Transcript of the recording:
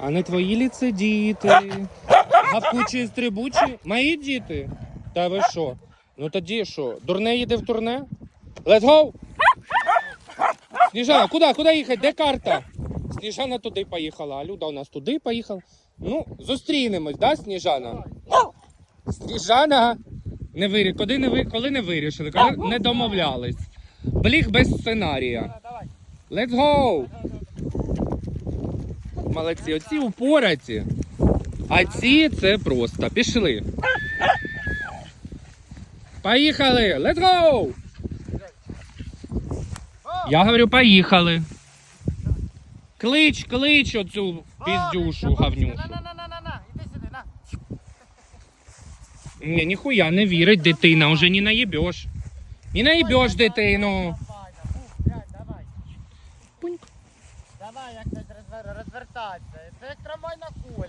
А не твої лі це діти. Гавкучі і стрибучі. Мої діти. Та ви що? Ну тоді що? Дурне їде в турне? Let's go! Сніжана, куди? Куди їхати? Де карта? Сніжана туди поїхала, а Люда у нас туди поїхала. Ну, зустрінемось, да, Сніжана? Сніжана! Не вирі... Коли не ви... Коли не вирішили, коли не домовлялись. Бліг без сценарія. Let's go! Молодці, оці упораті. А ці це просто. Пішли. Поїхали! Let's go! Я говорю, поїхали. Клич, клич оцю піздюшу на. Ні, ніхуя не вірить дитина, уже не наїбеш. Не наїбеш дитину. Пуньк. Давай, як це розвер... розвертатися. Це як трамвай на колі.